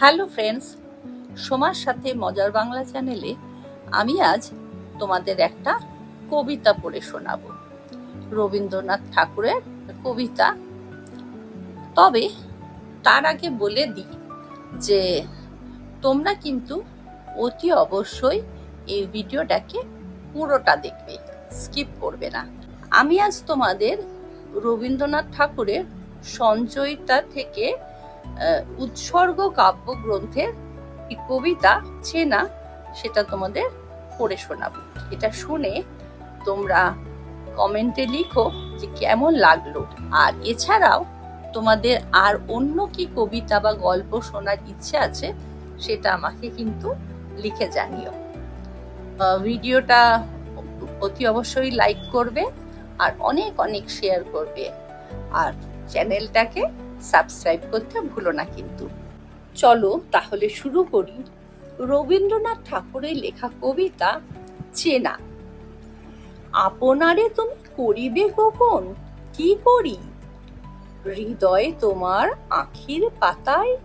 Hello friends, সোমার সাথে মজার বাংলা চ্যানেলে আমি আজ তোমাদের একটা কবিতা পড়ে শোনাব। রবীন্দ্রনাথ ঠাকুরের কবিতা। তবে তার আগে বলে দিই যে, তোমরা কিন্তু অতি অবশ্যই এই ভিডিওটাকে পুরোটা দেখবে, স্কিপ করবে না। আমি আজ তোমাদের রবীন্দ্রনাথ ঠাকুরের সঞ্চয়িতা থেকে উৎসর্গ কাব্যগ্রন্থের একটি কবিতা, চেনা, সেটা তোমাদের পড়ে শোনাবো। এটা শুনে তোমরা কমেন্টে লিখো যে কেমন লাগল। আর এছাড়াও তোমাদের আর অন্য কি কবিতা বা গল্প শোনার ইচ্ছে আছে, সেটা আমাকে কিন্তু লিখে জানিও। ভিডিওটা অতি অবশ্যই লাইক করবে আর অনেক অনেক শেয়ার করবে। আর চ্যানেলটাকে সাবস্ক্রাইব করতে ভুলো না কিন্তু। চলো তাহলে শুরু করি। রবীন্দ্রনাথ ঠাকুরের লেখা কবিতা চেনা। আপনারে তুমি করিবে গোপন, কি করি? হৃদয়ে তোমার আখির পাতায়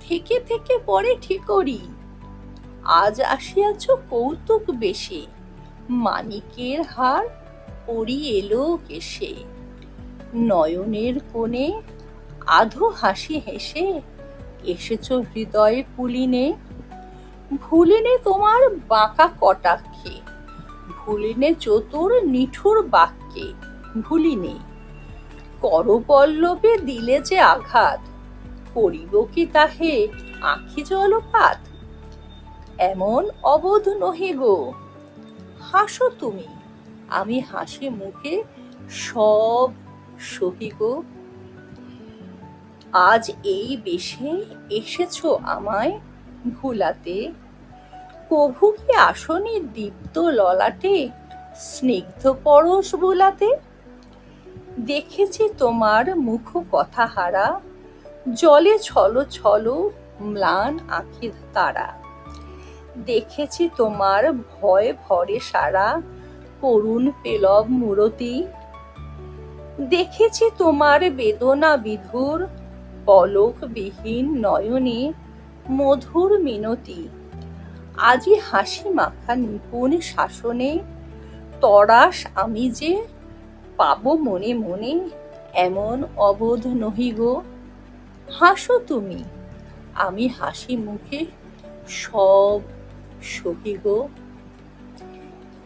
থেকে থেকে পরে ঠিকরি। আজ আসিয়াছ কৌতুক বেশে, মানিকের হার পরি এলো কেশে। নয়নের কোণে আধো হাসি হেসে, এসেছ হৃদয়ে পুলিনে? ভুলিনে তোমার বাঁকা কটাক্ষে। ভুলিনে চতুর নিঠুর বাক্যে। ভুলিনে। করপল্লবে দিলে যে আঘাত। করিব কি তাহে আখি জলপাত? এমন অবোধ নহে গো। হাসো তুমি। আমি হাসি মুখে সব সহি গো। আজ এই বেশে এসেছ আমায় ভুলাতে? কভু কি আসনে দীপ্ত ললাটে, স্নিগ্ধ পরশ বোলাতে দেখেছি তোমার মুখ কথা হারা জলে ছলো ছলো ম্লান আখির তারা। দেখেছি তোমার ভয় ভরে সারা করুণ পেলব মূরতি। দেখেছি তোমার বেদনা বিধুর পলক বিহীন নয়নে মধুর মিনতি। আজি হাসি মাখা নিপুণ শাসনে তরাস আমি যে পাবো মনে মনে এমন অবোধ নহি গো। হাসো তুমি, আমি হাসি মুখে সব সহি গো।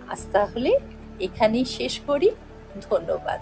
আজ তাহলে এখানেই শেষ করি, ধন্যবাদ।